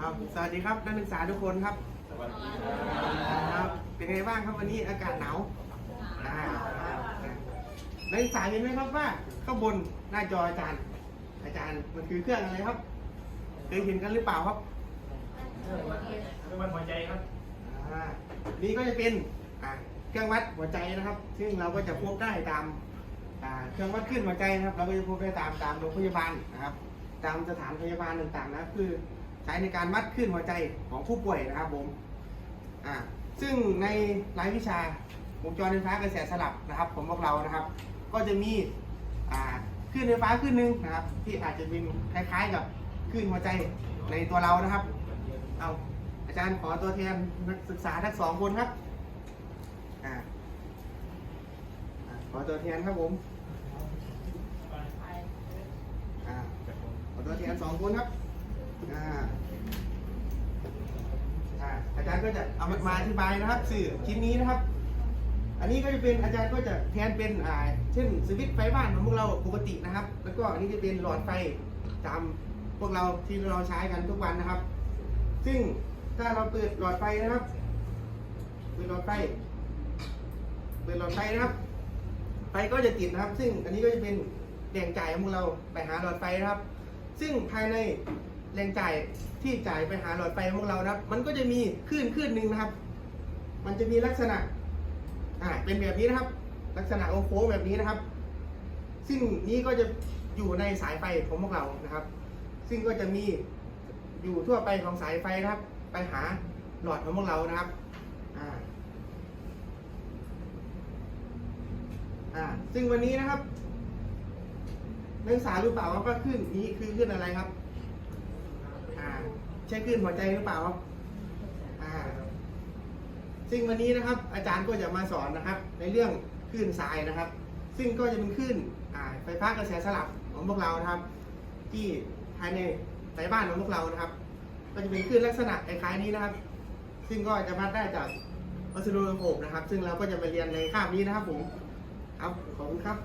ครับสวัสดีครับนักศึกษาทุกคนครับสวัสดีครับเป็นไงบ้างครับวันนี้อากาศหนาวอ่านักศึกษาเห็นไหมครับว่าข้างบนหน้าจออาจารย์ อาจารย์มันคือเครื่องอะไรครับเคยเห็นกันหรือเปล่าครับเป็นวันหัวใจครับอ่านี่ก็จะเป็นอ่าเครื่องวัดหัวใจนะครับ ซึ่งเราก็จะพบได้ตามอ่าเครื่องวัดขึ้นหัวใจนะครับ เราก็จะพบได้ตามตามโรงพยาบาลนะครับ ตามสถานพยาบาลต่างๆนะคือใช้ในการวัดขึ้นหัวใจของผู้ป่วยนะครับผมอ่าซึ่งในรายวิชาวงจรไฟฟ้ากระแสสลับนะครับของพวกเรานะครับ ก็จะมีอ่าคลื่นไฟฟ้าคลื่นหนึ่งนะครับ ที่อาจจะเป็นคล้ายๆกับคลื่นหัวใจในตัวเรานะครับ เอาอาจารย์ขอตัวแทนนักศึกษาทั้งสองคนครับอ่าอ่าขอตัวแทนครับผมอ่าขอตัวแทนสองคนครับ อ่าอ่าอาจารย์ก็จะเอามามาอธิบายนะครับ สื่อชิ้นนี้นะครับ อันนี้ก็จะเป็นอาจารย์ก็จะแทนเป็นอ่าเช่นสวิตช์ไฟบ้านของพวกเราปกตินะครับ แล้วก็อันนี้จะเป็นหลอดไฟตามพวกเราที่เราใช้กันทุกวันนะครับ ซึ่งถ้าเราเปิดหลอดไฟนะครับเปิดหลอดไฟเปิดหลอดไฟนะครับ ไฟก็จะติดนะครับ ซึ่งอันนี้ก็จะเป็นแรงจ่ายของพวกเราไปหาหลอดไฟนะครับ ซึ่งภายใน แรงจ่ายที่จ่ายไปหาหลอดไฟของเรานะครับ มันก็จะมีคลื่นคลื่นหนึ่งนะครับ มันจะมีลักษณะอ่าเป็นแบบนี้นะครับ ลักษณะโค้งแบบนี้นะครับ ซึ่งนี้ก็จะอยู่ในสายไฟของพวกเรานะครับ ซึ่งก็จะมีอยู่ทั่วไปของสายไฟนะครับ ไปหาหลอดของพวกเรานะครับอ่าอ่าซึ่งวันนี้นะครับนักศึกษารู้เปล่าว่าคลื่นนี้คือคลื่นอะไรครับ อ่าใช่คลื่นหัวใจหรือเปล่าอ่าซึ่งวันนี้นะครับ อาจารย์ก็จะมาสอนนะครับ ในเรื่องคลื่นสายนะครับ ซึ่งก็จะเป็นคลื่นอ่าไฟฟ้ากระแสสลับของพวกเรานะครับ ที่ภายในสายบ้านของพวกเรานะครับ ก็จะเป็นคลื่นลักษณะคล้ายๆนี้นะครับ ซึ่งก็จะวัดได้จากออสซิลโลโคปนะครับ ซึ่งเราก็จะมาเรียนในคาบนี้นะครับผมครับขอบคุณครับ